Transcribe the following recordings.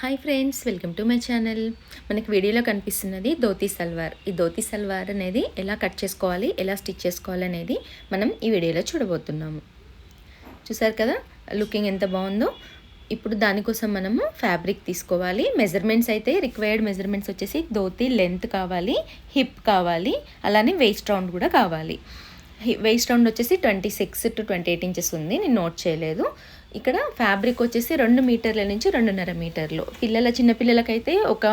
Hi friends welcome to my channel మనకి వీడియోలో కనిపిస్తున్నది ధోతి సల్వార్. ఈ ధోతి సల్వార్ అనేది ఎలా కట్ చేసుకోవాలి ఎలా స్టిచ్ చేసుకోవాలి అనేది మనం ఈ వీడియోలో చూడబోతున్నాము. చూసారు కదా లుకింగ్ ఎంత బాగుందో? ఇప్పుడు దానికోసం మనము ఫ్యాబ్రిక్ తీసుకోవాలి. మెజర్మెంట్స్ అయితే రిక్వైర్డ్ మెజర్మెంట్స్ వచ్చేసి ధోతి లెంత్ కావాలి హిప్ కావాలి అలానే వేస్ట్ రౌండ్ కూడా కావాలి. వేస్ట్ రౌండ్ వచ్చేసి twenty six to twenty eight inches ఉంది. నేను నోట్ చేయలేదు. ఇక్కడ ఫ్యాబ్రిక్ వచ్చేసి రెండు మీటర్ల నుంచి రెండున్నర మీటర్లు. పిల్లల చిన్నపిల్లలకైతే ఒక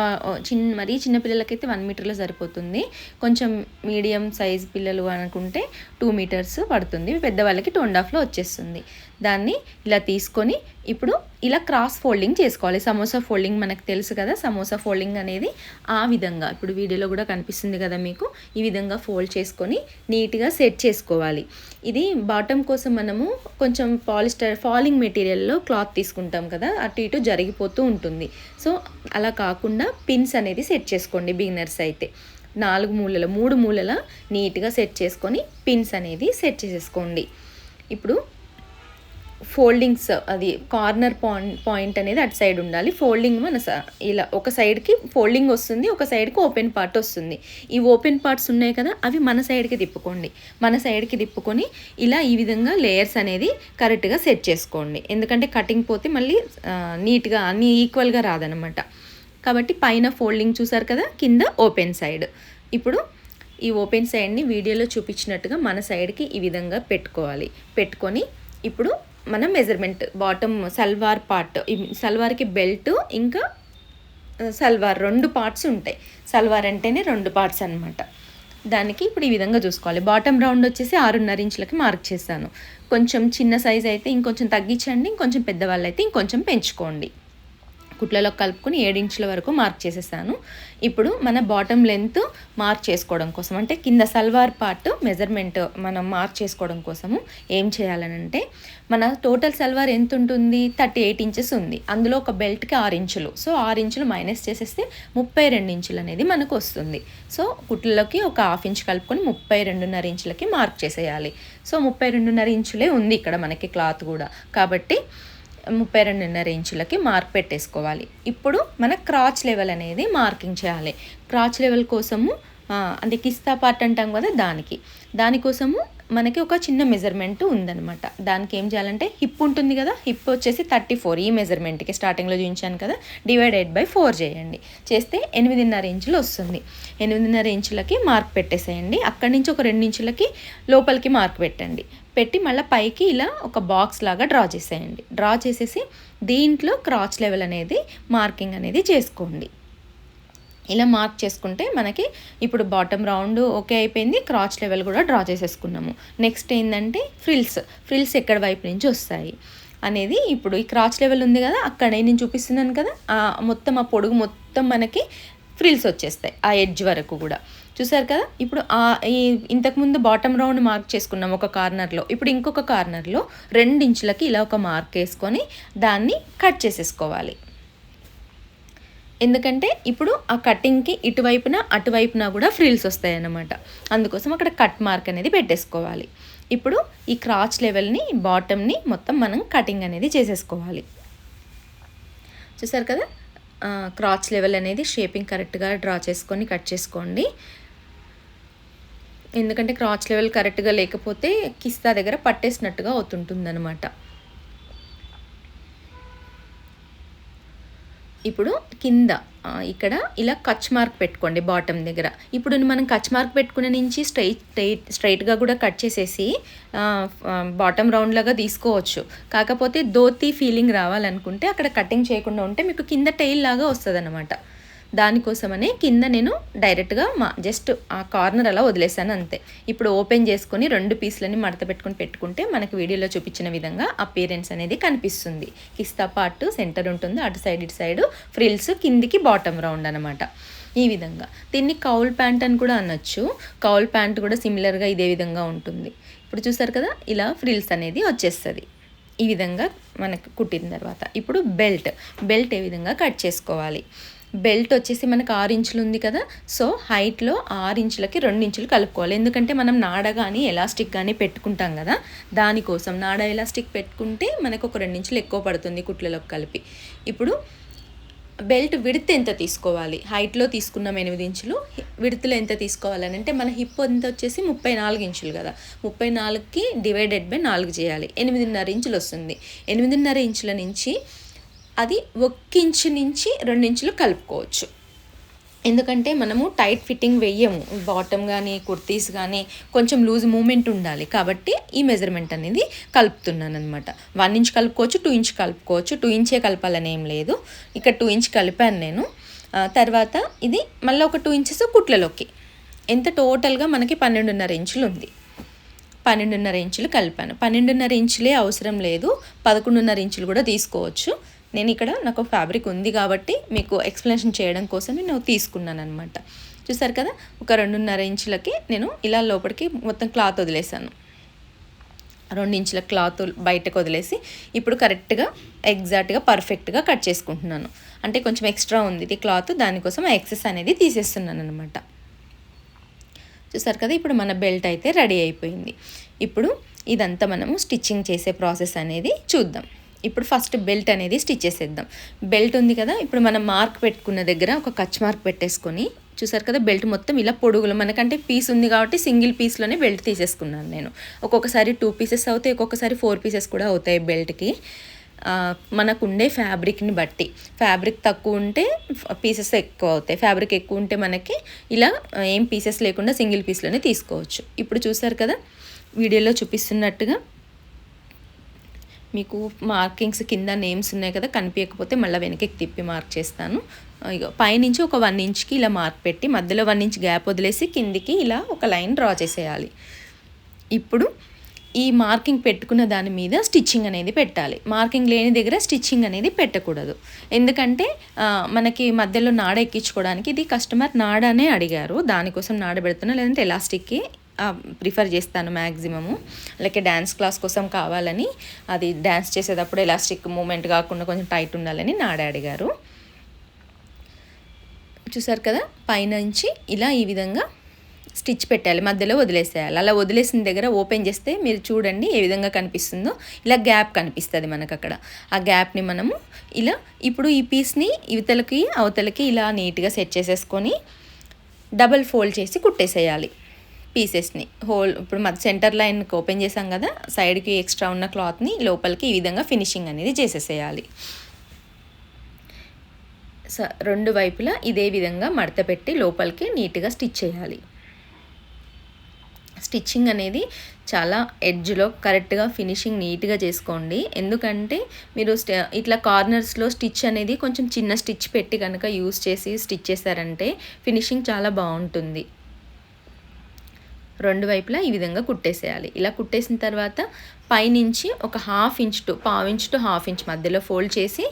చిన్న మరీ చిన్న పిల్లలకైతే వన్ మీటర్లో సరిపోతుంది. కొంచెం మీడియం సైజ్ పిల్లలు అనుకుంటే టూ మీటర్స్ పడుతుంది. పెద్దవాళ్ళకి టూ అండ్ హాఫ్లో వచ్చేస్తుంది. దాన్ని ఇలా తీసుకొని ఇప్పుడు ఇలా క్రాస్ ఫోల్డింగ్ చేసుకోవాలి. సమోసా ఫోల్డింగ్ మనకు తెలుసు కదా సమోసా ఫోల్డింగ్ అనేది ఆ విధంగా. ఇప్పుడు వీడియోలో కూడా కనిపిస్తుంది కదా మీకు ఈ విధంగా ఫోల్డ్ చేసుకొని నీట్గా సెట్ చేసుకోవాలి. ఇది బాటమ్ కోసం మనము కొంచెం పాలిస్టర్ ఫాలింగ్ మెటీరియల్లో క్లాత్ తీసుకుంటాం కదా అటు ఇటు జరిగిపోతూ ఉంటుంది. సో అలా కాకుండా పిన్స్ అనేది సెట్ చేసుకోండి బిగినర్స్ అయితే. నాలుగు మూలల మూడు మూలల నీట్గా సెట్ చేసుకొని పిన్స్ అనేది సెట్ చేసేసుకోండి. ఇప్పుడు ఫోల్డింగ్స్ అది కార్నర్ పాయింట్ పాయింట్ అనేది అటు సైడ్ ఉండాలి. ఫోల్డింగ్ మన ఇలా ఒక సైడ్కి ఫోల్డింగ్ వస్తుంది ఒక సైడ్కి ఓపెన్ పార్ట్ వస్తుంది. ఈ ఓపెన్ పార్ట్స్ ఉన్నాయి కదా అవి మన సైడ్కి తిప్పుకోండి. మన సైడ్కి తిప్పుకొని ఇలా ఈ విధంగా లేయర్స్ అనేది కరెక్ట్గా సెట్ చేసుకోండి. ఎందుకంటే కటింగ్ పోతే మళ్ళీ నీట్గా అన్నీ ఈక్వల్గా రాదనమాట కాబట్టి పైన ఫోల్డింగ్ చూసారు కదా కింద ఓపెన్ సైడ్. ఇప్పుడు ఈ ఓపెన్ సైడ్ని వీడియోలో చూపించినట్టుగా మన సైడ్కి ఈ విధంగా పెట్టుకోవాలి. పెట్టుకొని ఇప్పుడు మనం మెజర్మెంట్ బాటమ్ సల్వార్ పార్ట్ సల్వార్కి బెల్ట్ ఇంకా సల్వార్ రెండు పార్ట్స్ ఉంటాయి. సల్వార్ అంటేనే రెండు పార్ట్స్ అనమాట దానికి ఇప్పుడు ఈ విధంగా చూసుకోవాలి. బాటమ్ రౌండ్ వచ్చేసి ఆరున్నర ఇంచులకి మార్క్ చేశాను. కొంచెం చిన్న సైజ్ అయితే ఇంకొంచెం తగ్గించండి ఇంకొంచెం పెద్దవాళ్ళు అయితే ఇంకొంచెం పెంచుకోండి. కుట్లలో కలుపుకొని ఏడించుల వరకు మార్క్ చేసేసాను. ఇప్పుడు మన బాటమ్ లెంత్ మార్క్ చేసుకోవడం కోసం అంటే కింద సల్వార్ పార్ట్ మెజర్మెంట్ మనం మార్క్ చేసుకోవడం కోసము ఏం చేయాలనంటే మన టోటల్ సల్వార్ ఎంత ఉంటుంది? థర్టీ ఎయిట్ ఇంచెస్ ఉంది. అందులో ఒక బెల్ట్కి ఆరు ఇంచులు. సో ఆరు ఇంచులు మైనస్ చేసేస్తే ముప్పై రెండు ఇంచులు అనేది మనకు వస్తుంది. సో కుట్లలోకి ఒక హాఫ్ ఇంచ్ కలుపుకొని ముప్పై రెండున్నర ఇంచులకి మార్క్ చేసేయాలి. సో ముప్పై రెండున్నర ఇంచులే ఉంది ఇక్కడ మనకి క్లాత్ కూడా. కాబట్టి ముప్పై రెండున్నర ఇంచులకి మార్క్ పెట్టేసుకోవాలి. ఇప్పుడు మన క్రాచ్ లెవెల్ అనేది మార్కింగ్ చేయాలి. క్రాచ్ లెవెల్ కోసము అంటే కిస్తా పార్ట్ అంటాం కదా దానికి. దానికోసము మనకి ఒక చిన్న మెజర్మెంట్ ఉందనమాట దానికి ఏం చేయాలంటే హిప్ ఉంటుంది కదా హిప్ వచ్చేసి థర్టీ ఫోర్ ఈ మెజర్మెంట్కి స్టార్టింగ్లో చూపించాను కదా డివైడెడ్ బై ఫోర్ చేయండి. చేస్తే ఎనిమిదిన్నర ఇంచులు వస్తుంది. ఎనిమిదిన్నర ఇంచులకి మార్క్ పెట్టేసేయండి. అక్కడి నుంచి ఒక రెండు ఇంచులకి లోపలికి మార్క్ పెట్టండి. పెట్టి మళ్ళీ పైకి ఇలా ఒక బాక్స్ లాగా డ్రా చేసేయండి. డ్రా చేసేసి దీంట్లో క్రాచ్ లెవెల్ అనేది మార్కింగ్ అనేది చేసుకోండి. ఇలా మార్క్ చేసుకుంటే మనకి ఇప్పుడు బాటమ్ రౌండ్ ఓకే అయిపోయింది క్రాచ్ లెవెల్ కూడా డ్రా చేసేసుకున్నాము. నెక్స్ట్ ఏంటంటే ఫ్రిల్స్ ఫ్రిల్స్ ఎక్కడ వైపు నుంచి వస్తాయి అనేది ఇప్పుడు ఈ క్రాచ్ లెవెల్ ఉంది కదా అక్కడ నేను చూపిస్తున్నాను కదా మొత్తం ఆ పొడుగు మొత్తం మనకి ఫ్రిల్స్ వచ్చేస్తాయి ఆ ఎడ్జ్ వరకు కూడా. చూసారు కదా? ఇప్పుడు ఆ ఈ ఇంతకుముందు బాటమ్ రౌండ్ మార్క్ చేసుకున్నాం ఒక కార్నర్లో ఇప్పుడు ఇంకొక కార్నర్లో రెండు ఇంచులకి ఇలా ఒక మార్క్ వేసుకొని దాన్ని కట్ చేసేసుకోవాలి. ఎందుకంటే ఇప్పుడు ఆ కటింగ్కి ఇటువైపున అటువైపున కూడా ఫ్రిల్స్ వస్తాయి అన్నమాట అందుకోసం అక్కడ కట్ మార్క్ అనేది పెట్టేసుకోవాలి. ఇప్పుడు ఈ క్రాచ్ లెవెల్ని బాటమ్ని మొత్తం మనం కటింగ్ అనేది చేసేసుకోవాలి. చూసారు కదా? క్రాచ్ లెవెల్ అనేది షేపింగ్ కరెక్ట్గా డ్రా చేసుకొని కట్ చేసుకోండి. ఎందుకంటే క్రాచ్ లెవెల్ కరెక్ట్గా లేకపోతే కిస్తా దగ్గర పట్టేసినట్టుగా అవుతుంటుంది అనమాట ఇప్పుడు కింద ఇక్కడ ఇలా కచ్ మార్క్ పెట్టుకోండి బాటమ్ దగ్గర. ఇప్పుడు మనం కచ్ మార్క్ పెట్టుకునే నుంచి స్ట్రైట్ స్ట్రైట్ స్ట్రైట్గా కూడా కట్ చేసేసి బాటమ్ రౌండ్ లాగా తీసుకోవచ్చు. కాకపోతే దోతి ఫీలింగ్ రావాలనుకుంటే అక్కడ కటింగ్ చేయకుండా ఉంటే మీకు కింద టైల్ లాగా వస్తుంది అనమాట దానికోసమనే కింద నేను డైరెక్ట్గా మా జస్ట్ ఆ కార్నర్ అలా వదిలేసాను అంతే. ఇప్పుడు ఓపెన్ చేసుకొని రెండు పీసులని మడత పెట్టుకుని పెట్టుకుంటే మనకు వీడియోలో చూపించిన విధంగా అపీరెన్స్ అనేది కనిపిస్తుంది. కిస్తా పార్ట్ సెంటర్ ఉంటుంది అటు సైడ్ ఇటు సైడ్ ఫ్రిల్స్ కిందికి బాటమ్ రౌండ్ అనమాట ఈ విధంగా. దీన్ని కౌల్ ప్యాంట్ అని కూడా అనొచ్చు. కౌల్ ప్యాంట్ కూడా సిమిలర్గా ఇదే విధంగా ఉంటుంది. ఇప్పుడు చూసారు కదా ఇలా ఫ్రిల్స్ అనేది వచ్చేస్తుంది. ఈ విధంగా మనకు కుట్టిన తర్వాత. ఇప్పుడు బెల్ట్ బెల్ట్ ఏ విధంగా కట్ చేసుకోవాలి? బెల్ట్ వచ్చేసి మనకు ఆరు ఇంచులు ఉంది కదా. సో హైట్లో ఆరు ఇంచులకి రెండు ఇంచులు కలుపుకోవాలి. ఎందుకంటే మనం నాడ కానీ ఎలాస్టిక్ కానీ పెట్టుకుంటాం కదా. దానికోసం నాడ ఎలాస్టిక్ పెట్టుకుంటే మనకు ఒక రెండు ఇంచులు ఎక్కువ పడుతుంది కుట్లలోకి కలిపి. ఇప్పుడు బెల్ట్ విడత్ ఎంత తీసుకోవాలి? హైట్లో తీసుకున్నాం ఎనిమిది ఇంచులు. విడతలో ఎంత తీసుకోవాలని అంటే మన హిప్ ఎంత వచ్చేసి ముప్పై నాలుగు ఇంచులు కదా. ముప్పై నాలుగుకి డివైడెడ్ బై నాలుగు చేయాలి. ఎనిమిదిన్నర ఇంచులు వస్తుంది. ఎనిమిదిన్నర ఇంచుల నుంచి అది ఒక్కించు నుంచి రెండు ఇంచులు కలుపుకోవచ్చు. ఎందుకంటే మనము టైట్ ఫిట్టింగ్ వేయము బాటమ్ కానీ కుర్తీస్ కానీ కొంచెం లూజ్ మూమెంట్ ఉండాలి. కాబట్టి ఈ మెజర్మెంట్ అనేది కలుపుతున్నాను అనమాట వన్ ఇంచ్ కలుపుకోవచ్చు టూ ఇంచ్ కలుపుకోవచ్చు. టూ ఇంచే కలపాలని ఏం లేదు. ఇక్కడ టూ ఇంచ్ కలిపాను నేను. తర్వాత ఇది మళ్ళీ ఒక టూ ఇంచెస్ కుట్లలోకి. ఎంత టోటల్గా మనకి పన్నెండున్నర ఇంచులు ఉంది పన్నెండున్నర ఇంచులు కలిపాను. పన్నెండున్నర ఇంచులే అవసరం లేదు. పదకొండున్నర ఇంచులు కూడా తీసుకోవచ్చు. నేను ఇక్కడ నాకు ఫ్యాబ్రిక్ ఉంది కాబట్టి మీకు ఎక్స్ప్లెనేషన్ చేయడం కోసం నేను తీసుకున్నాను అనమాట చూసారు కదా? ఒక రెండున్నర ఇంచులకి నేను ఇలా లోపలికి మొత్తం క్లాత్ వదిలేసాను రెండు ఇంచుల క్లాత్ బయటకు వదిలేసి ఇప్పుడు కరెక్ట్గా ఎగ్జాక్ట్గా పర్ఫెక్ట్గా కట్ చేసుకుంటున్నాను. అంటే కొంచెం ఎక్స్ట్రా ఉంది ఇది క్లాత్ దానికోసం ఎక్సెస్ అనేది తీసేస్తున్నాను అనమాట చూసారు కదా? ఇప్పుడు మన బెల్ట్ అయితే రెడీ అయిపోయింది. ఇప్పుడు ఇదంతా మనము స్టిచ్చింగ్ చేసే ప్రాసెస్ అనేది చూద్దాం. ఇప్పుడు ఫస్ట్ బెల్ట్ అనేది స్టిచ్ చేసేద్దాం. బెల్ట్ ఉంది కదా ఇప్పుడు మనం మార్క్ పెట్టుకున్న దగ్గర ఒక కచ్ మార్క్ పెట్టేసుకొని చూసారు కదా బెల్ట్ మొత్తం ఇలా పొడుగులు మనకంటే పీస్ ఉంది కాబట్టి సింగిల్ పీస్లోనే బెల్ట్ తీసేసుకున్నాను నేను. ఒక్కొక్కసారి టూ పీసెస్ అవుతాయి ఒక్కొక్కసారి ఫోర్ పీసెస్ కూడా అవుతాయి బెల్ట్కి. మనకు ఉండే ఫ్యాబ్రిక్ని బట్టి. ఫ్యాబ్రిక్ తక్కువ ఉంటే పీసెస్ ఎక్కువ అవుతాయి. ఫ్యాబ్రిక్ ఎక్కువ ఉంటే మనకి ఇలా ఏం పీసెస్ లేకుండా సింగిల్ పీస్లోనే తీసుకోవచ్చు. ఇప్పుడు చూసారు కదా వీడియోలో చూపిస్తున్నట్టుగా మీకు మార్కింగ్స్ కింద నేమ్స్ ఉన్నాయి కదా కనిపించకపోతే మళ్ళీ వెనకకి తిప్పి మార్క్ చేస్తాను. పైనుంచి ఒక వన్ ఇంచ్కి ఇలా మార్క్ పెట్టి మధ్యలో వన్ ఇంచ్ గ్యాప్ వదిలేసి కిందికి ఇలా ఒక లైన్ డ్రా చేసేయాలి. ఇప్పుడు ఈ మార్కింగ్ పెట్టుకున్న దాని మీద స్టిచ్చింగ్ అనేది పెట్టాలి. మార్కింగ్ లేని దగ్గర స్టిచ్చింగ్ అనేది పెట్టకూడదు. ఎందుకంటే మనకి మధ్యలో నాడ ఎక్కించుకోవడానికి ఇది కస్టమర్ నాడనే అడిగారు. దానికోసం నాడ పెడుతున్నా లేదంటే ఎలాస్టిక్కి ప్రిఫర్ చేస్తాను మ్యాక్సిమము అలాగే డ్యాన్స్ క్లాస్ కోసం కావాలని అది డ్యాన్స్ చేసేటప్పుడు ఎలాస్టిక్ మూమెంట్ కాకుండా కొంచెం టైట్ ఉండాలని నాడ అడిగారు చూసారు కదా పైనుంచి ఇలా ఈ విధంగా స్టిచ్ పెట్టాలి మధ్యలో వదిలేసేయాలి. అలా వదిలేసిన దగ్గర ఓపెన్ చేస్తే మీరు చూడండి ఏ విధంగా కనిపిస్తుందో. ఇలా గ్యాప్ కనిపిస్తుంది మనకు అక్కడ ఆ గ్యాప్ని మనము ఇలా ఇప్పుడు ఈ పీస్ని ఇవతలకి అవతలకి ఇలా నీట్గా సెట్ చేసేసుకొని డబల్ ఫోల్డ్ చేసి కుట్టేసేయాలి. పీసెస్ని. హోల్ ఇప్పుడు మన సెంటర్ లైన్కి ఓపెన్ చేసాం కదా సైడ్కి ఎక్స్ట్రా ఉన్న క్లాత్ని లోపలికి ఈ విధంగా ఫినిషింగ్ అనేది చేసేసేయాలి. స రెండు వైపులా ఇదే విధంగా మడత పెట్టి లోపలికి నీట్గా స్టిచ్ చేయాలి. స్టిచ్చింగ్ అనేది చాలా ఎడ్జ్లో కరెక్ట్గా ఫినిషింగ్ నీట్గా చేసుకోండి. ఎందుకంటే మీరు స్ట ఇట్లా కార్నర్స్లో స్టిచ్ అనేది కొంచెం చిన్న స్టిచ్ పెట్టి కనుక యూస్ చేసి స్టిచ్ చేశారంటే ఫినిషింగ్ చాలా బాగుంటుంది. రెండు వైపులా ఈ విధంగా కుట్టేసేయాలి. ఇలా కుట్టేసిన తర్వాత పైనుంచి ఒక హాఫ్ ఇంచ్ టు పావు ఇంచ్ టు హాఫ్ ఇంచ్ మధ్యలో ఫోల్డ్ చేసి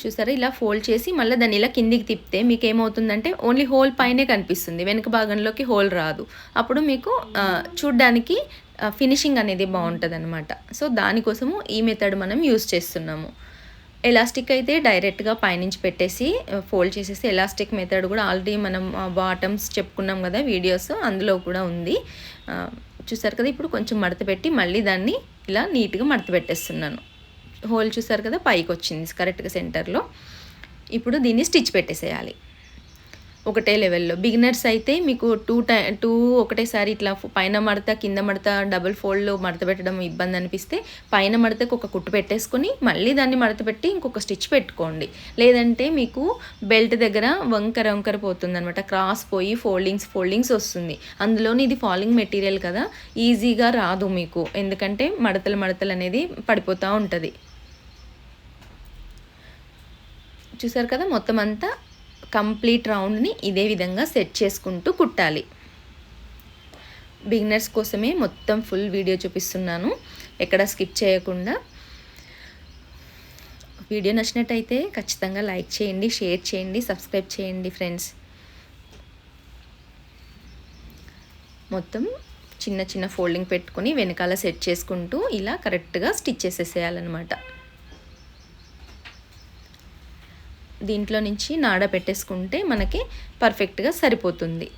చూసారా? ఇలా ఫోల్డ్ చేసి మళ్ళీ దాన్ని ఇలా కిందికి తిప్పితే మీకు ఏమవుతుందంటే ఓన్లీ హోల్ పైనే కనిపిస్తుంది. వెనుక భాగంలోకి హోల్ రాదు. అప్పుడు మీకు చూడ్డానికి ఫినిషింగ్ అనేది బాగుంటుంది అనమాట సో దానికోసము ఈ మెథడ్ మనం యూస్ చేస్తున్నాము. ఎలాస్టిక్ అయితే డైరెక్ట్గా పైనుంచి పెట్టేసి ఫోల్డ్ చేసేసి ఎలాస్టిక్ మెథడ్ కూడా ఆల్రెడీ మనం బాటమ్స్ చెప్పుకున్నాం కదా వీడియోస్ అందులో కూడా ఉంది. చూసారు కదా ఇప్పుడు కొంచెం మడత పెట్టి మళ్ళీ దాన్ని ఇలా నీట్గా మడత పెట్టేస్తున్నాను. హోల్ చూసారు కదా పైకి వచ్చింది కరెక్ట్గా సెంటర్లో ఇప్పుడు దీన్ని స్టిచ్ పెట్టేసేయాలి. ఒకటే లెవెల్లో. బిగినర్స్ అయితే మీకు టూ టై టూ ఒకటేసారి ఇట్లా పైన మడత కింద మడత డబుల్ ఫోల్డ్లో మడత పెట్టడం ఇబ్బంది అనిపిస్తే పైన మడతకు ఒక కుట్టు పెట్టేసుకొని మళ్ళీ దాన్ని మడత పెట్టి ఇంకొక స్టిచ్ పెట్టుకోండి. లేదంటే మీకు బెల్ట్ దగ్గర వంకర వంకర పోతుంది అనమాట క్రాస్ పోయి ఫోల్డింగ్స్ ఫోల్డింగ్స్ వస్తుంది. అందులోని ఇది ఫాలింగ్ మెటీరియల్ కదా ఈజీగా రాదు మీకు. ఎందుకంటే మడతలు మడతలు అనేది పడిపోతూ ఉంటుంది. చూసారు కదా మొత్తం అంతా? కంప్లీట్ రౌండ్ని ఇదే విధంగా సెట్ చేసుకుంటూ కుట్టాలి. బిగినర్స్ కోసమే మొత్తం ఫుల్ వీడియో చూపిస్తున్నాను. ఎక్కడ స్కిప్ చేయకుండా. వీడియో నచ్చినట్టయితే ఖచ్చితంగా లైక్ చేయండి షేర్ చేయండి సబ్స్క్రైబ్ చేయండి ఫ్రెండ్స్. మొత్తం చిన్న చిన్న ఫోల్డింగ్ పెట్టుకొని వెనకాల సెట్ చేసుకుంటూ ఇలా కరెక్ట్గా స్టిచ్ చేసేసేయాలన్నమాట. దీంట్లో నుంచి నాడ పెట్టేసుకుంటే మనకి పర్ఫెక్ట్గా సరిపోతుంది.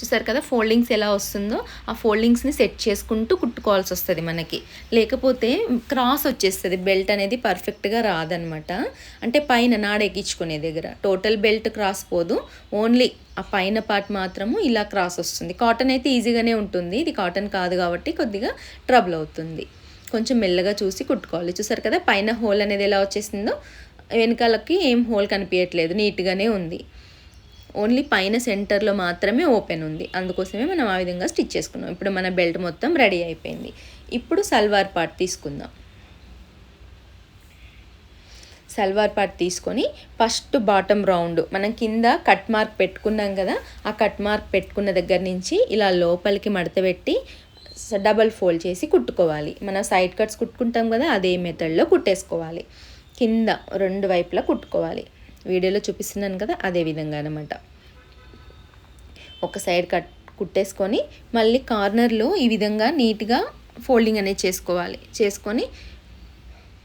చూసారు కదా ఫోల్డింగ్స్ ఎలా వస్తుందో? ఆ ఫోల్డింగ్స్ని సెట్ చేసుకుంటూ కుట్టుకోవాల్సి వస్తుంది మనకి. లేకపోతే క్రాస్ వచ్చేస్తుంది బెల్ట్ అనేది పర్ఫెక్ట్గా రాదనమాట. అంటే పైన నాడ ఎక్కించుకునే దగ్గర. టోటల్ బెల్ట్ క్రాస్ పోదు. ఓన్లీ ఆ పైన పార్ట్ మాత్రము ఇలా క్రాస్ వస్తుంది. కాటన్ అయితే ఈజీగానే ఉంటుంది. ఇది కాటన్ కాదు కాబట్టి కొద్దిగా ట్రబుల్ అవుతుంది. కొంచెం మెల్లగా చూసి కుట్టుకోవాలి. చూసారు కదా పైన హోల్ అనేది ఎలా వచ్చేసిందో వెనకాలకి ఏం హోల్ కనిపించట్లేదు నీట్గానే ఉంది. ఓన్లీ పైన సెంటర్లో మాత్రమే ఓపెన్ ఉంది. అందుకోసమే మనం ఆ విధంగా స్టిచ్ చేసుకున్నాం. ఇప్పుడు మన బెల్ట్ మొత్తం రెడీ అయిపోయింది. ఇప్పుడు సల్వార్ పార్ట్ తీసుకుందాం. సల్వార్ పార్ట్ తీసుకొని ఫస్ట్ బాటమ్ రౌండ్ మనం కింద కట్ మార్క్ పెట్టుకున్నాం కదా ఆ కట్ మార్క్ పెట్టుకున్న దగ్గర నుంచి ఇలా లోపలికి మడత పెట్టి డబల్ ఫోల్డ్ చేసి కుట్టుకోవాలి. మనం సైడ్ కట్స్ కుట్టుకుంటాం కదా అదే మెథడ్లో కుట్టేసుకోవాలి. కింద రెండు వైపులా కుట్టుకోవాలి. వీడియోలో చూపిస్తున్నాను కదా అదే విధంగా అనమాట ఒక సైడ్ కట్ కుట్టేసుకొని మళ్ళీ కార్నర్లో ఈ విధంగా నీట్గా ఫోల్డింగ్ అనేది చేసుకోవాలి. చేసుకొని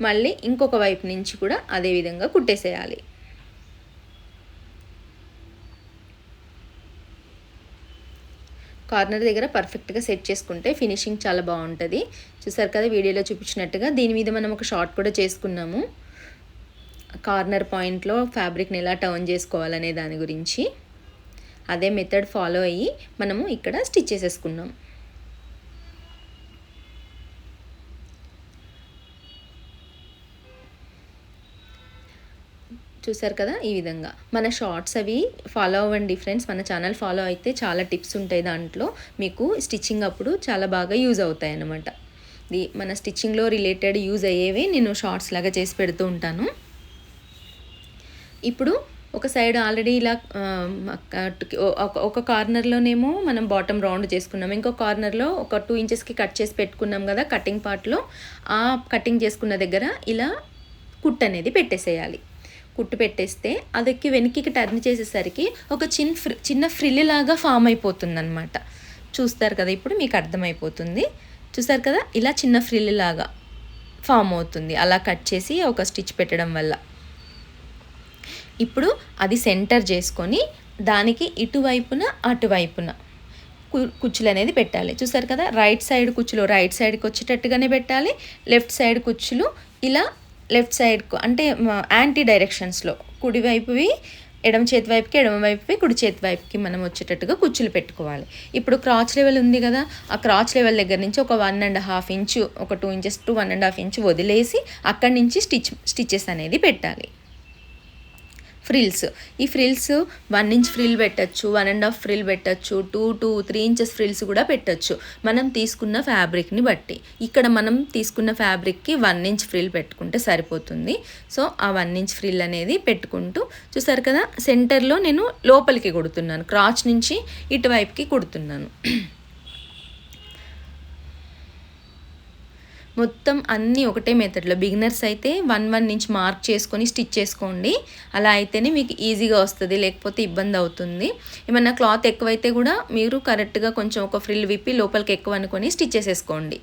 మళ్ళీ ఇంకొక వైపు నుంచి కూడా అదే విధంగా కుట్టేసేయాలి. కార్నర్ దగ్గర పర్ఫెక్ట్గా సెట్ చేసుకుంటే ఫినిషింగ్ చాలా బాగుంటుంది. చూసారు కదా వీడియోలో చూపించినట్టుగా. దీని మీద మనం ఒక షార్ట్ కూడా చేసుకున్నాము. కార్నర్ పాయింట్లో ఫ్యాబ్రిక్ని ఎలా టర్న్ చేసుకోవాలనే దాని గురించి. అదే మెథడ్ ఫాలో అయ్యి మనము ఇక్కడ స్టిచ్ చేసేసుకున్నాం. చూసారు కదా ఈ విధంగా. మన షార్ట్స్ అవి ఫాలో అవ్వండి ఫ్రెండ్స్ మన ఛానల్ ఫాలో అయితే చాలా టిప్స్ ఉంటాయి దాంట్లో. మీకు స్టిచ్చింగ్ అప్పుడు చాలా బాగా యూజ్ అవుతాయి అన్నమాట. ఇది మన స్టిచ్చింగ్లో రిలేటెడ్ యూజ్ అయ్యేవి నేను షార్ట్స్ లాగా చేసి పెడుతూ ఉంటాను. ఇప్పుడు ఒక సైడ్ ఆల్రెడీ ఇలా ఒక కార్నర్లోనేమో మనం బాటమ్ రౌండ్ చేసుకున్నాం. ఇంకో కార్నర్లో ఒక టూ ఇంచెస్కి కట్ చేసి పెట్టుకున్నాం కదా కటింగ్ పార్ట్లో ఆ కటింగ్ చేసుకున్న దగ్గర ఇలా కుట్ అనేది పెట్టేసేయాలి. కుట్టు పెట్టేస్తే అదకి వెనక్కి టర్న్ చేసేసరికి ఒక చిన్న ఫ్రి చిన్న ఫ్రిల్ లాగా ఫామ్ అయిపోతుంది అనమాట చూస్తారు కదా ఇప్పుడు మీకు అర్థమైపోతుంది. చూస్తారు కదా ఇలా చిన్న ఫ్రిల్ లాగా ఫామ్ అవుతుంది. అలా కట్ చేసి ఒక స్టిచ్ పెట్టడం వల్ల. ఇప్పుడు అది సెంటర్ చేసుకొని దానికి ఇటువైపున అటువైపున కుచ్చులు అనేది పెట్టాలి. చూసారు కదా రైట్ సైడ్ కుచ్చులు రైట్ సైడ్కి వచ్చేటట్టుగానే పెట్టాలి. లెఫ్ట్ సైడ్ కుచ్చులు ఇలా లెఫ్ట్ సైడ్కు అంటే యాంటీ డైరెక్షన్స్లో కుడివైపువి ఎడమ చేతి వైపుకి ఎడమ వైపువి కుడి చేతి వైపుకి మనం వచ్చేటట్టుగా కుచ్చులు పెట్టుకోవాలి. ఇప్పుడు క్రాచ్ లెవెల్ ఉంది కదా ఆ క్రాచ్ లెవెల్ దగ్గర నుంచి ఒక వన్ అండ్ హాఫ్ ఇంచు ఒక two inches to one and half inch వదిలేసి అక్కడి నుంచి స్టిచ్ స్టిచెస్ అనేది పెట్టాలి. ఫ్రిల్స్. ఈ ఫ్రిల్స్ వన్ ఇంచ్ ఫ్రిల్ పెట్టచ్చు వన్ అండ్ హాఫ్ ఫ్రిల్ పెట్టచ్చు two two three inches frills కూడా పెట్టచ్చు. మనం తీసుకున్న ఫ్యాబ్రిక్ని బట్టి. ఇక్కడ మనం తీసుకున్న ఫ్యాబ్రిక్కి వన్ ఇంచ్ ఫ్రిల్ పెట్టుకుంటే సరిపోతుంది. సో ఆ వన్ ఇంచ్ ఫ్రిల్ అనేది పెట్టుకుంటూ చూసారు కదా సెంటర్లో నేను లోపలికి కుడుతున్నాను. క్రాచ్ నుంచి ఇటువైపుకి కుడుతున్నాను. మొత్తం అన్నీ ఒకటే మెథడ్లో బిగినర్స్ అయితే వన్ వన్ నుంచి మార్క్ చేసుకొని స్టిచ్ చేసుకోండి. అలా అయితేనే మీకు ఈజీగా వస్తుంది లేకపోతే ఇబ్బంది అవుతుంది. ఏమన్నా క్లాత్ ఎక్కువైతే కూడా మీరు కరెక్ట్గా కొంచెం ఒక ఫ్రిల్ విప్పి లోపలికి ఎక్కువ అనుకొని స్టిచ్ చేసేసుకోండి.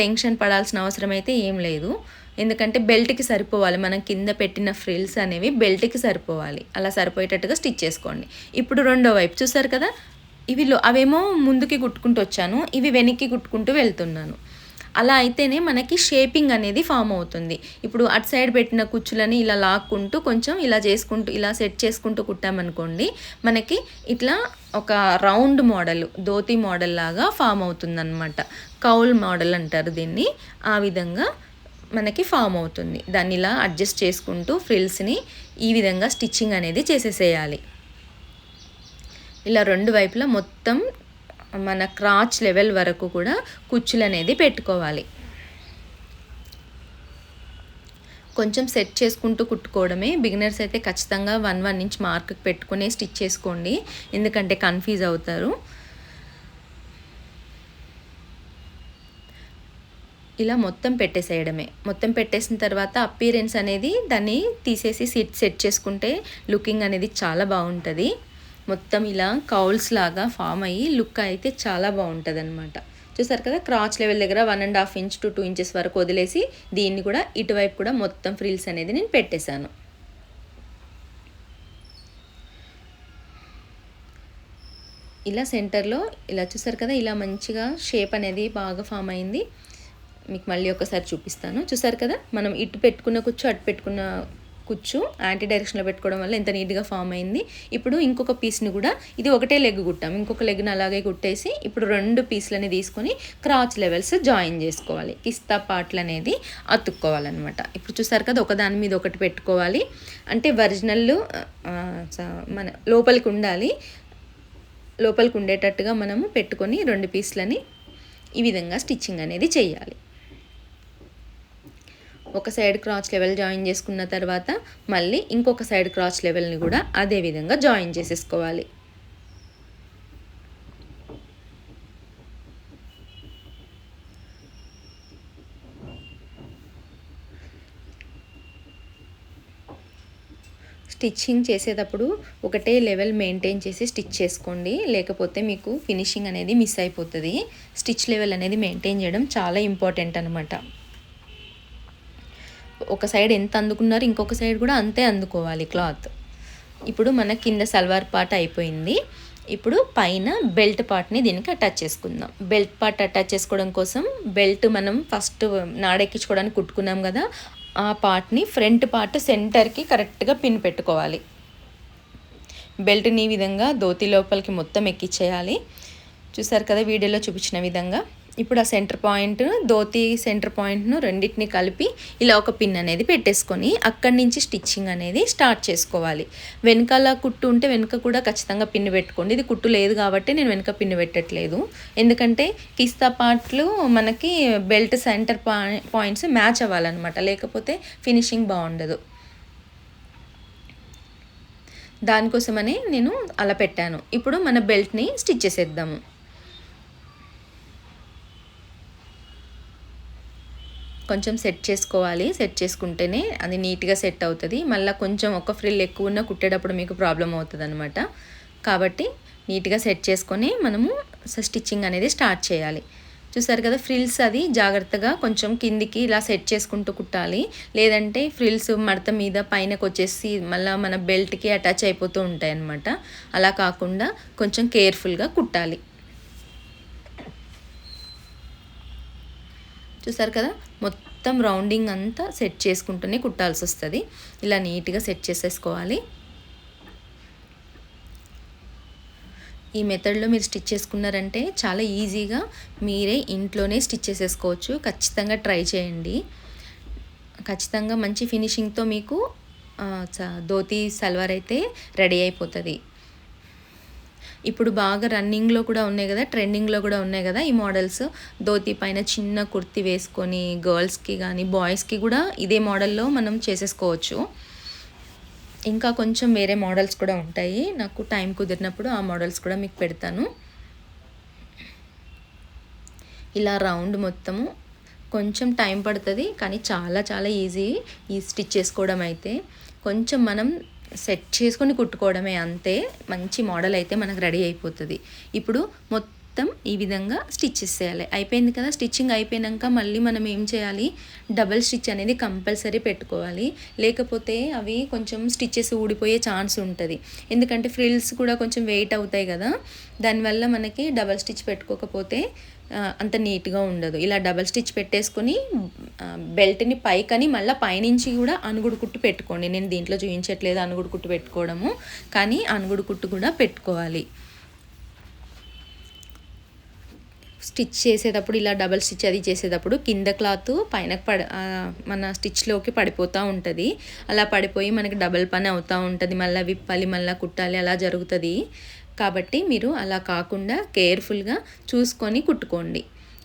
టెన్షన్ పడాల్సిన అవసరం అయితే ఏం లేదు. ఎందుకంటే బెల్ట్కి సరిపోవాలి. మనం కింద పెట్టిన ఫ్రిల్స్ అనేవి బెల్ట్కి సరిపోవాలి. అలా సరిపోయేటట్టుగా స్టిచ్ చేసుకోండి. ఇప్పుడు రెండో వైపు చూసారు కదా? ఇవి అవేమో ముందుకి కుట్టుకుంటూ వచ్చాను. ఇవి వెనక్కి కుట్టుకుంటూ వెళ్తున్నాను. అలా అయితేనే మనకి షేపింగ్ అనేది ఫామ్ అవుతుంది. ఇప్పుడు అటు సైడ్ పెట్టిన కుచ్చులని ఇలా లాక్కుంటూ కొంచెం ఇలా చేసుకుంటూ ఇలా సెట్ చేసుకుంటూ కుట్టామనుకోండి మనకి ఇట్లా ఒక రౌండ్ మోడల్ ధోతి మోడల్ లాగా ఫామ్ అవుతుందన్నమాట. కౌల్ మోడల్ అంటారు దీన్ని. ఆ విధంగా మనకి ఫామ్ అవుతుంది. దాన్ని ఇలా అడ్జస్ట్ చేసుకుంటూ ఫ్రిల్స్ని ఈ విధంగా స్టిచ్చింగ్ అనేది చేసేసేయాలి. ఇలా రెండు వైపులా మొత్తం మన క్రాచ్ లెవెల్ వరకు కూడా కుచ్చులు అనేది పెట్టుకోవాలి. కొంచెం సెట్ చేసుకుంటూ కుట్టుకోవడమే. బిగినర్స్ అయితే ఖచ్చితంగా వన్ వన్ ఇంచ్ మార్క్ పెట్టుకునే స్టిచ్ చేసుకోండి. ఎందుకంటే కన్ఫ్యూజ్ అవుతారు. ఇలా మొత్తం పెట్టేసేయడమే. మొత్తం పెట్టేసిన తర్వాత అపీరెన్స్ అనేది దాన్ని తీసేసి సెట్ సెట్ చేసుకుంటే లుకింగ్ అనేది చాలా బాగుంటుంది. మొత్తం ఇలా కౌల్స్ లాగా ఫామ్ అయ్యి లుక్ అయితే చాలా బాగుంటుంది అనమాట చూసారు కదా క్రాచ్ లెవెల్ దగ్గర one and half inch to two inches వరకు వదిలేసి దీన్ని కూడా ఇటువైపు కూడా మొత్తం ఫ్రిల్స్ అనేది నేను పెట్టేశాను. ఇలా సెంటర్లో ఇలా చూసారు కదా ఇలా మంచిగా షేప్ అనేది బాగా ఫామ్ అయింది. మీకు మళ్ళీ ఒకసారి చూపిస్తాను. చూసారు కదా మనం ఇటు పెట్టుకున్న కుచ్చు అటు పెట్టుకున్న కుచ్చు యాంటీ డైరెక్షన్లో పెట్టుకోవడం వల్ల ఎంత నీట్గా ఫామ్ అయింది. ఇప్పుడు ఇంకొక పీస్ని కూడా ఇది ఒకటే లెగ్ కుట్టాం. ఇంకొక లెగ్ని అలాగే కుట్టేసి ఇప్పుడు రెండు పీస్లని తీసుకొని క్రాచ్ లెవెల్స్ జాయిన్ చేసుకోవాలి. కిస్తా పార్ట్లు అనేది అతుక్కోవాలన్నమాట. ఇప్పుడు చూసారు కదా ఒక దాని మీద ఒకటి పెట్టుకోవాలి. అంటే ఒరిజినల్ మన లోపలికి ఉండాలి. లోపలికి ఉండేటట్టుగా మనము పెట్టుకొని రెండు పీస్లని ఈ విధంగా స్టిచ్చింగ్ అనేది చేయాలి. ఒక సైడ్ క్రాచ్ లెవెల్ జాయిన్ చేసుకున్న తర్వాత మళ్ళీ ఇంకొక సైడ్ క్రాచ్ లెవెల్ని కూడా అదే విధంగా జాయిన్ చేసేసుకోవాలి. స్టిచ్చింగ్ చేసేటప్పుడు ఒకటే లెవెల్ మెయింటైన్ చేసి స్టిచ్ చేసుకోండి. లేకపోతే మీకు ఫినిషింగ్ అనేది మిస్ అయిపోతుంది. స్టిచ్ లెవెల్ అనేది మెయింటైన్ చేయడం చాలా ఇంపార్టెంట్ అనమాట ఒక సైడ్ ఎంత అందుకున్నారు ఇంకొక సైడ్ కూడా అంతే అందుకోవాలి క్లాత్. ఇప్పుడు మన కింద సల్వార్ పార్ట్ అయిపోయింది. ఇప్పుడు పైన బెల్ట్ పార్ట్ని దీనికి అటాచ్ చేసుకుందాం. బెల్ట్ పార్ట్ అటాచ్ చేసుకోవడం కోసం బెల్ట్ మనం ఫస్ట్ నాడెక్కించుకోవడానికి కుట్టుకున్నాం కదా ఆ పార్ట్ని ఫ్రంట్ పార్ట్ సెంటర్కి కరెక్ట్గా పిన్ పెట్టుకోవాలి. బెల్ట్ని ఈ విధంగా ధోతి లోపలికి మొత్తం ఎక్కిచ్చేయాలి. చూసారు కదా వీడియోలో చూపించిన విధంగా. ఇప్పుడు ఆ సెంటర్ పాయింట్ ధోతి సెంటర్ పాయింట్ను రెండింటిని కలిపి ఇలా ఒక పిన్ అనేది పెట్టేసుకొని అక్కడి నుంచి స్టిచ్చింగ్ అనేది స్టార్ట్ చేసుకోవాలి. వెనకాల కుట్టు ఉంటే వెనుక కూడా ఖచ్చితంగా పిన్ పెట్టుకోండి. ఇది కుట్టు లేదు కాబట్టి నేను వెనుక పిన్ పెట్టట్లేదు. ఎందుకంటే కిస్తా పార్ట్లు మనకి బెల్ట్ సెంటర్ పాయింట్స్ మ్యాచ్ అవ్వాలన్నమాట. లేకపోతే ఫినిషింగ్ బాగుండదు. దానికోసమని నేను అలా పెట్టాను. ఇప్పుడు మన బెల్ట్ని స్టిచ్ చేసేద్దాము. కొంచెం సెట్ చేసుకోవాలి. సెట్ చేసుకుంటేనే అది నీట్గా సెట్ అవుతుంది. మళ్ళీ కొంచెం ఒక ఫ్రిల్ ఎక్కువ ఉన్న కుట్టేటప్పుడు మీకు ప్రాబ్లం అవుతుంది అనమాట కాబట్టి నీట్గా సెట్ చేసుకొని మనము స్టిచ్చింగ్ అనేది స్టార్ట్ చేయాలి. చూసారు కదా ఫ్రిల్స్ అది జాగ్రత్తగా కొంచెం కిందికి ఇలా సెట్ చేసుకుంటూ కుట్టాలి. లేదంటే ఫ్రిల్స్ మడత మీద పైనకి వచ్చేసి మళ్ళీ మన బెల్ట్కి అటాచ్ అయిపోతూ ఉంటాయి అన్నమాట అలా కాకుండా కొంచెం కేర్ఫుల్గా కుట్టాలి. చూసారు కదా మొత్తం రౌండింగ్ అంతా సెట్ చేసుకుంటూనే కుట్టాల్సి వస్తుంది ఇలా నీట్గా సెట్ చేసేసుకోవాలి. ఈ మెథడ్లో మీరు స్టిచ్ చేసుకున్నారంటే చాలా ఈజీగా మీరే ఇంట్లోనే స్టిచ్ చేసేసుకోవచ్చు. ఖచ్చితంగా ట్రై చేయండి. ఖచ్చితంగా మంచి ఫినిషింగ్తో మీకు ధోతి సల్వార్ అయితే రెడీ అయిపోతుంది. ఇప్పుడు బాగా రన్నింగ్లో కూడా ఉన్నాయి కదా ట్రెండింగ్లో కూడా ఉన్నాయి కదా ఈ మోడల్స్. ధోతి పైన చిన్న కుర్తి వేసుకొని గర్ల్స్కి కానీ బాయ్స్కి కూడా ఇదే మోడల్లో మనం చేసేసుకోవచ్చు. ఇంకా కొంచెం వేరే మోడల్స్ కూడా ఉంటాయి. నాకు టైం కుదిరినప్పుడు ఆ మోడల్స్ కూడా మీకు పెడతాను. ఇలా రౌండ్ మొత్తము. కొంచెం టైం పడుతుంది కానీ చాలా చాలా ఈజీ ఈ స్టిచ్ చేసుకోవడం అయితే. కొంచెం మనం సెట్ చేసుకొని కుట్టుకోవడమే అంతే మంచి మోడల్ అయితే మనకు రెడీ అయిపోతుంది. ఇప్పుడు మొత్తం మొత్తం ఈ విధంగా స్టిచ్ చేసేయాలి. అయిపోయింది కదా? స్టిచ్చింగ్ అయిపోయాక మళ్ళీ మనం ఏం చేయాలి? డబల్ స్టిచ్ అనేది కంపల్సరీ పెట్టుకోవాలి. లేకపోతే అవి కొంచెం స్టిచ్చెస్ ఊడిపోయే ఛాన్స్ ఉంటుంది. ఎందుకంటే ఫ్రిల్స్ కూడా కొంచెం వెయిట్ అవుతాయి కదా? దానివల్ల మనకి డబల్ స్టిచ్ పెట్టుకోకపోతే అంత నీట్గా ఉండదు. ఇలా డబల్ స్టిచ్ పెట్టేసుకొని బెల్ట్ని పైకని మళ్ళీ పైనుంచి కూడా అనుగుడు కుట్టు పెట్టుకోండి. నేను దీంట్లో చూపించట్లేదు అనుగుడు కుట్టు పెట్టుకోవడము. కానీ అనుగుడు కుట్టు కూడా పెట్టుకోవాలి. స్టిచ్ చేసేటప్పుడు ఇలా డబల్ స్టిచ్ అది చేసేటప్పుడు కింద క్లాత్ పైన పడ మన స్టిచ్లోకి పడిపోతూ ఉంటుంది. అలా పడిపోయి మనకి డబల్ పని అవుతూ ఉంటుంది. మళ్ళీ విప్పాలి మళ్ళీ కుట్టాలి అలా జరుగుతుంది. కాబట్టి మీరు అలా కాకుండా కేర్ఫుల్గా చూసుకొని కుట్టుకోండి.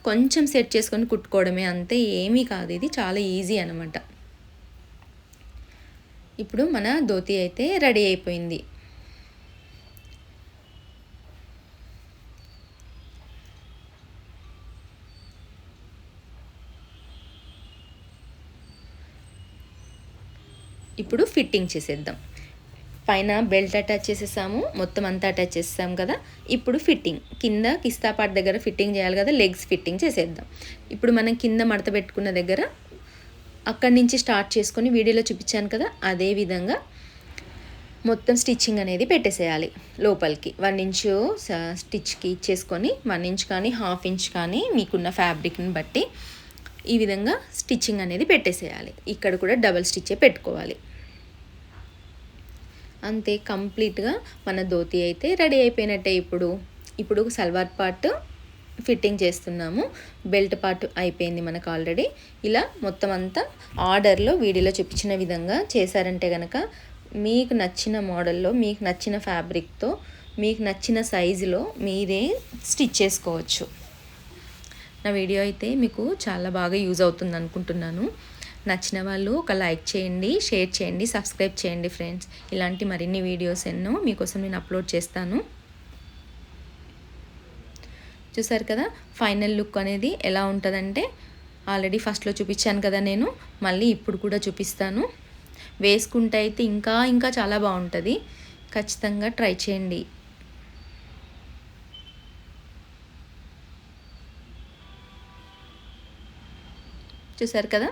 కొంచెం సెట్ చేసుకొని కుట్టుకోవడమే అంతే ఏమీ కాదు. ఇది చాలా ఈజీ అనమాట ఇప్పుడు మన ధోతి అయితే రెడీ అయిపోయింది. ఇప్పుడు ఫిట్టింగ్ చేసేద్దాం. పైన బెల్ట్ అటాచ్ చేసేసాము మొత్తం అంతా అటాచ్ చేసేసాము కదా. ఇప్పుడు ఫిట్టింగ్ కింద కిస్తా పార్ట్ దగ్గర ఫిట్టింగ్ చేయాలి కదా లెగ్స్ ఫిట్టింగ్ చేసేద్దాం. ఇప్పుడు మనం కింద మడత పెట్టుకున్న దగ్గర అక్కడి నుంచి స్టార్ట్ చేసుకొని వీడియోలో చూపించాను కదా అదే విధంగా మొత్తం స్టిచ్చింగ్ అనేది పెట్టేసేయాలి లోపలికి. వన్ ఇంచు స- స్టిచ్కి ఇచ్చేసుకొని వన్ ఇంచ్ కానీ హాఫ్ ఇంచ్ కానీ మీకున్న ఫ్యాబ్రిక్ని బట్టి ఈ విధంగా స్టిచ్చింగ్ అనేది పెట్టేసేయాలి. ఇక్కడ కూడా డబల్ స్టిచ్చే పెట్టుకోవాలి. అంతే కంప్లీట్గా మన ధోతి అయితే రెడీ అయిపోయినట్టే ఇప్పుడు. ఇప్పుడు సల్వార్ పార్ట్ ఫిట్టింగ్ చేస్తున్నాము. బెల్ట్ పార్ట్ అయిపోయింది మనకు ఆల్రెడీ. ఇలా మొత్తం అంతా ఆర్డర్లో వీడియోలో చూపించిన విధంగా చేశారంటే కనుక మీకు నచ్చిన మోడల్లో మీకు నచ్చిన ఫ్యాబ్రిక్తో మీకు నచ్చిన సైజులో మీరే స్టిచ్ చేసుకోవచ్చు. నా వీడియో అయితే మీకు చాలా బాగా యూజ్ అవుతుంది అనుకుంటున్నాను. నచ్చిన వాళ్ళు ఒక లైక్ చేయండి షేర్ చేయండి సబ్స్క్రైబ్ చేయండి ఫ్రెండ్స్. ఇలాంటి మరిన్ని వీడియోస్ ఎన్నో మీకోసం నేను అప్లోడ్ చేస్తాను. చూసారు కదా? ఫైనల్ లుక్ అనేది ఎలా ఉంటుందంటే ఆల్రెడీ ఫస్ట్లో చూపించాను కదా నేను మళ్ళీ ఇప్పుడు కూడా చూపిస్తాను. వేసుకుంటే అయితే ఇంకా ఇంకా చాలా బాగుంటుంది. ఖచ్చితంగా ట్రై చేయండి. చూసారు కదా?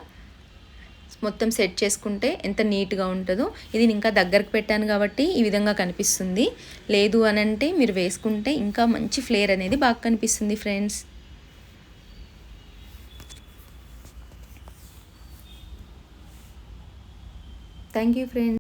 మొత్తం సెట్ చేసుకుంటే ఎంత నీట్గా ఉంటుందో. ఇది ఇంకా దగ్గరకు పెట్టాను కాబట్టి ఈ విధంగా కనిపిస్తుంది. లేదు అని అంటే మీరు వేసుకుంటే ఇంకా మంచి ఫ్లేర్ అనేది బాగా కనిపిస్తుంది ఫ్రెండ్స్ థ్యాంక్ యూ ఫ్రెండ్స్